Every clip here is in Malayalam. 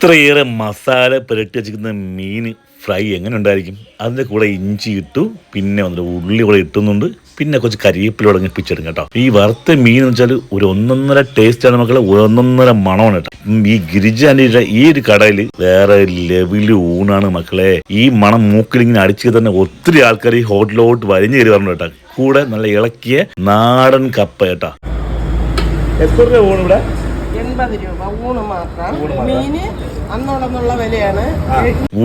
ഇത്രയേറെ മസാല പുരട്ടി വെച്ചിരിക്കുന്ന മീൻ ഫ്രൈ എങ്ങനെ ഉണ്ടായിരിക്കും? അതിന്റെ കൂടെ ഇഞ്ചി ഇട്ടു പിന്നെ വന്നിട്ട് ഉള്ളി കൂടെ ഇട്ടുന്നുണ്ട് പിന്നെ കുറച്ച് കരിവേപ്പില തുടങ്ങി പിച്ചെടുക്കും കേട്ടോ. ഈ വറുത്ത മീൻ എന്ന് വെച്ചാൽ ഒരു ഒന്നൊന്നര ടേസ്റ്റാണ് മക്കളെ ഒന്നൊന്നര മണമാണ് കേട്ടോ. ഈ ഗിരിജാന്റെ ഈ ഒരു കടയിൽ വേറെ ലെവൽ ഊണാണ് മക്കളെ. ഈ മണം മൂക്കിൽ ഇങ്ങനെ അടിച്ച് തന്നെ ഒത്തിരി ആൾക്കാർ ഈ ഹോട്ടലിലോട്ട് വരിഞ്ഞു കയറി പറഞ്ഞു കേട്ടോ. കൂടെ നല്ല ഇളക്കിയ നാടൻ കപ്പ കേട്ടോ. എത്ര രൂപ ഊണ് ഇവിടെ? എൺപത് രൂപ. ഊണ് മാത്രം. മീന് അന്നോളന്നുള്ള വിലയാണ്.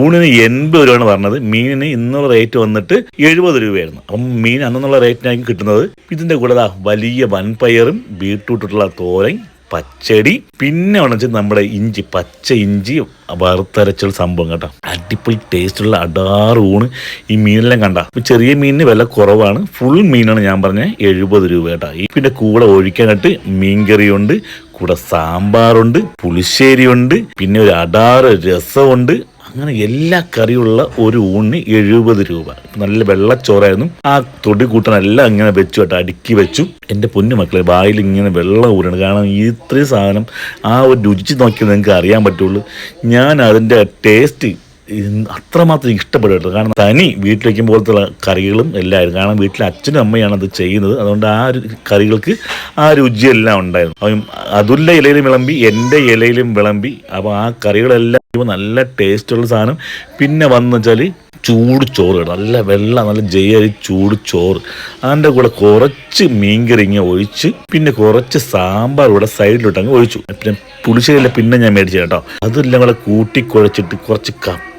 ഊണിന് എൺപത് രൂപയാണ് പറഞ്ഞത്. മീനിന് ഇന്നുള്ള റേറ്റ് വന്നിട്ട് എഴുപത് രൂപയായിരുന്നു. അപ്പം മീൻ അന്നുള്ള റേറ്റിനായിരിക്കും കിട്ടുന്നത്. ഇതിന്റെ കൂടെ വലിയ വൻപയറും ബീട്രൂട്ടിട്ടുള്ള തോരൻ പച്ചടി പിന്നെ ഉണച്ച് നമ്മുടെ ഇഞ്ചി പച്ച ഇഞ്ചി വറുത്തരച്ചുള്ള സംഭവം കേട്ടോ. അടിപൊളി ടേസ്റ്റുള്ള അടാറ് ഊണ് ഈ മീനെല്ലാം കണ്ട. ചെറിയ മീനിന് വില കുറവാണ്. ഫുൾ മീനാണ് ഞാൻ പറഞ്ഞ എഴുപത് രൂപ കേട്ടോ. ഈ പിന്നെ കൂടെ ഒഴിക്കാനായിട്ട് മീൻകറിയുണ്ട് കൂടെ സാമ്പാറുണ്ട് പുളിശ്ശേരിയുണ്ട് പിന്നെ ഒരു അടാറ് രസമുണ്ട്. അങ്ങനെ എല്ലാ കറിയുള്ള ഒരു ഊണിന് എഴുപത് രൂപ. നല്ല വെള്ളച്ചോറായിരുന്നു. ആ തൊടി കൂട്ടനെല്ലാം ഇങ്ങനെ വെച്ചു കേട്ടോ അടുക്കി വെച്ചു. എന്റെ പൊന്നു മക്കളെ വായിൽ ഇങ്ങനെ വെള്ളം ഊരാണ്. കാരണം ഇത്രയും സാധനം ആ ഒരു രുചി നോക്കിയാൽ നിങ്ങൾക്ക് അറിയാൻ പറ്റുള്ളൂ. ഞാൻ അതിന്റെ ടേസ്റ്റ് അത്രമാത്രം ഇഷ്ടപ്പെടും കാരണം തനി വീട്ടിൽ വയ്ക്കും പോലത്തെ കറികളും എല്ലായിരുന്നു കാരണം വീട്ടിലെ അച്ഛനും അമ്മയാണ് അത് ചെയ്യുന്നത്. അതുകൊണ്ട് ആ ഒരു കറികൾക്ക് ആ രുചിയെല്ലാം ഉണ്ടായിരുന്നു. അതുല്ല ഇലയിലും വിളമ്പി എന്റെ ഇലയിലും വിളമ്പി അപ്പോൾ ആ കറികളെല്ലാം നല്ല ടേസ്റ്റുള്ള സാധനം. പിന്നെ വന്നു വെച്ചാൽ ചൂട് ചോറ് നല്ല വെള്ള നല്ല ജയരി ചൂട് ചോറ്. അതിന്റെ കൂടെ കുറച്ച് മീൻകറിങ്ങ ഒഴിച്ച് പിന്നെ കുറച്ച് സാമ്പാർ ഇവിടെ സൈഡിലോട്ട് അങ്ങ് ഒഴിച്ചു. പിന്നെ പുളിശ്ശേരിയിലെ പിന്നെ ഞാൻ മേടിച്ചു കേട്ടോ. അതെല്ലാം കൂടെ കൂട്ടി കുഴച്ചിട്ട് കുറച്ച്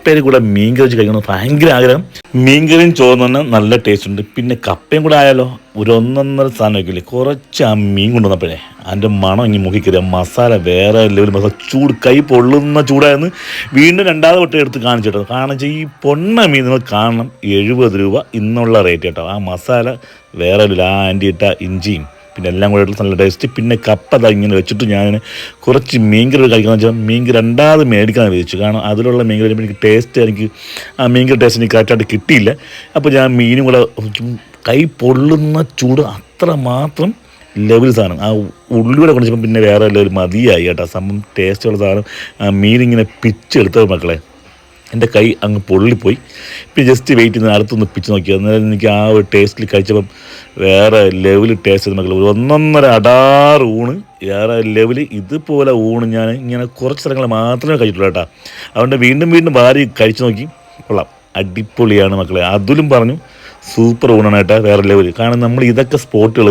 കപ്പയിൽ കൂടെ മീൻകറി വെച്ച് കഴിക്കണം ഭയങ്കര ആഗ്രഹം. മീൻകറിയും ചോറിന് തന്നെ നല്ല ടേസ്റ്റ് ഉണ്ട്. പിന്നെ കപ്പയും കൂടെ ആയാലോ ഒരു ഒന്നൊന്നര സാധനം വയ്ക്കില്ലേ കുറച്ച് ആ മീൻ കൊണ്ടുവന്നപ്പോഴേ അതിന്റെ മണം ഇങ്ങനെ മുഖിക്കരുത് മസാല വേറെ ലെവൽ മസാല ചൂട് കൈ പൊള്ളുന്ന ചൂടായിരുന്നു. വീണ്ടും രണ്ടാമത് വട്ടം എടുത്ത് കാണിച്ചു കേട്ടോ. കാരണം ഈ പൊണ്ണ മീൻ നിങ്ങൾ കാണണം. എഴുപത് രൂപ ഇന്നുള്ള റേറ്റ് കേട്ടോ. ആ മസാല വേറെ ലെവൽ ആ ആന്റി ഇട്ട ഇഞ്ചിയും പിന്നെ എല്ലാം കൂടെ ഇട്ട് നല്ല ടേസ്റ്റ് പിന്നെ കപ്പ അത് ഇങ്ങനെ വെച്ചിട്ട് ഞാൻ കുറച്ച് മീൻകറി കഴിക്കാന്ന് വെച്ചാൽ മീൻകറി രണ്ടാമത് മേടിക്കാൻ വിചാരിച്ചു. കാരണം അതിലുള്ള മീൻകറി എനിക്ക് ടേസ്റ്റ് എനിക്ക് ആ മീൻകറി ടേസ്റ്റ് എനിക്ക് കറക്റ്റായിട്ട് കിട്ടിയില്ല. അപ്പോൾ ഞാൻ മീനും കൂടെ കൈ പൊള്ളുന്ന ചൂട് അത്ര മാത്രം ലെവൽ സാധനം. ആ ഉള്ളിയുടെ കൊണ്ടുവച്ചപ്പോൾ പിന്നെ വേറെ ലെവൽ മതിയായി കേട്ടോ. സംഭവം ടേസ്റ്റുള്ള സാധനം. മീനിങ്ങനെ പിച്ചെടുത്തത് മക്കളെ. എന്റെ കൈ അങ്ങ് പൊള്ളിപ്പോയി. പിന്നെ ജസ്റ്റ് വെയിറ്റ് ചെയ്ത് അടുത്തൊന്ന് പിച്ച് നോക്കി. അന്നേരം എനിക്ക് ആ ഒരു ടേസ്റ്റിൽ കഴിച്ചപ്പം വേറെ ലെവൽ ടേസ്റ്റ് നമുക്ക് ഒന്നൊന്നര അടാറ് ഊണ് വേറെ ലെവൽ ഇതുപോലെ ഊണ് ഞാൻ ഇങ്ങനെ കുറച്ച് സ്ഥലങ്ങൾ മാത്രമേ കഴിച്ചിട്ടുള്ളൂ കേട്ടോ. അതുകൊണ്ട് വീണ്ടും വീണ്ടും ഭാര്യ കഴിച്ചു നോക്കി. കൊള്ളാം. അടിപൊളിയാണ് മക്കളെ. അതിലും പറഞ്ഞു സൂപ്പർ ഊണാണ് കേട്ടോ വേറെ ലെവൽ കാരണം നമ്മൾ ഇതൊക്കെ സ്പോട്ടുകൾ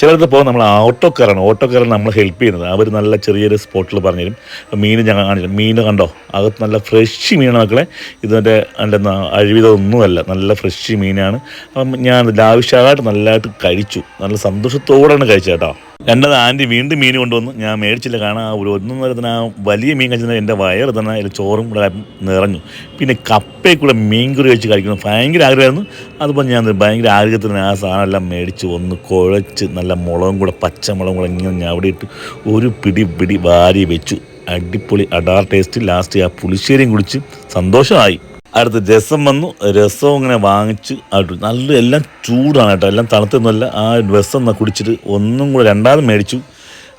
ചിലടത്ത് പോകാൻ നമ്മൾ ഓട്ടോക്കാരാണ് ഓട്ടോക്കാരാണ് നമ്മൾ ഹെൽപ്പ് ചെയ്യുന്നത്. അവർ നല്ല ചെറിയൊരു സ്പോട്ടിൽ പറഞ്ഞുതരും. മീൻ ഞങ്ങൾ കാണിച്ചു മീൻ കണ്ടോ? അകത്ത് നല്ല ഫ്രഷ് മീനാണ് മക്കളെ. ഇതിന്റെ അതിന്റെ അഴിവിതൊന്നുമല്ല. നല്ല ഫ്രഷ് മീനാണ്. അപ്പം ഞാൻ ലാവിഷായിട്ട് നല്ലതായിട്ട് കഴിച്ചു. നല്ല സന്തോഷത്തോടെയാണ് കഴിച്ചത് കേട്ടോ. രണ്ടത് ആന്റി വീണ്ടും മീൻ കൊണ്ടുവന്ന് ഞാൻ മേടിച്ചില്ല. കാരണം ആ ഒരു ഒന്നൊന്നര തന്നെ ആ വലിയ മീൻ കഴിച്ചാൽ എന്റെ വയറ് തന്നെ അതിൽ ചോറും കൂടെ നിറഞ്ഞു. പിന്നെ കപ്പയിൽ കൂടെ മീൻ കറി വെച്ച് ഭയങ്കര ആഗ്രഹമായിരുന്നു. അതുപോലെ ഞാൻ ഭയങ്കര ആഗ്രഹത്തിന് ആ സാധനം എല്ലാം മേടിച്ച് ഒന്ന് കുഴച്ച് നല്ല മുളകും കൂടെ പച്ചമുളകും കൂടെ ഇങ്ങനെ ഞാൻ അവിടെ ഇട്ട് ഒരു പിടി പിടി വാരി വെച്ചു. അടിപൊളി അടാർ ടേസ്റ്റ് ലാസ്റ്റ് ആ പുളിശ്ശേരിയും കുടിച്ച് സന്തോഷമായി. അടുത്ത് രസം വന്നു. രസം ഇങ്ങനെ വാങ്ങിച്ച് അടു നല്ല എല്ലാം ചൂടാണ് കേട്ടോ. എല്ലാം തണുത്തൊന്നുമല്ല. ആ രസം കുടിച്ചിട്ട് ഒന്നും കൂടെ രണ്ടാമത് മേടിച്ചു.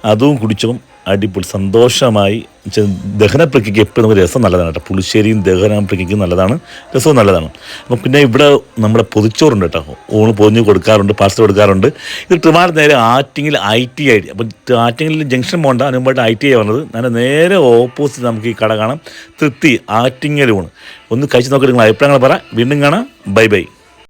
അതും കുടിച്ചപ്പം അടിപൊളി സന്തോഷമായി ദഹന ദഹനപ്രക്രിയക്ക് എപ്പോഴും നമുക്ക് രസം നല്ലതാണ് കേട്ടോ. പുളിശ്ശേരിയും ദഹനപ്രക്രിയക്കും നല്ലതാണ് രസവും നല്ലതാണ്. അപ്പം പിന്നെ ഇവിടെ നമ്മുടെ പൊതിച്ചോറുണ്ട് കേട്ടോ. ഊണ് പൊതിഞ്ഞ് കൊടുക്കാറുണ്ട് പാർസൽ കൊടുക്കാറുണ്ട്. ഇത് ട്രിമാർ നേരെ ആറ്റിങ്ങിൽ ഐ ടി ഐ അപ്പം ആറ്റിങ്ങിൽ ജംഗ്ഷൻ പോകണ്ട അതിന് മുമ്പായിട്ട് ഐ ടി ഐ വന്നത്. ഞാൻ നേരെ ഓപ്പോസിറ്റ് നമുക്ക് ഈ കട കാണാം. തൃപ്തി ആറ്റിങ്ങൽ ഊണ്. ഒന്ന് കഴിച്ച് നോക്കി നിങ്ങൾ അഭിപ്രായങ്ങൾ പറ. വീണ്ടും കാണാം. Bye bye.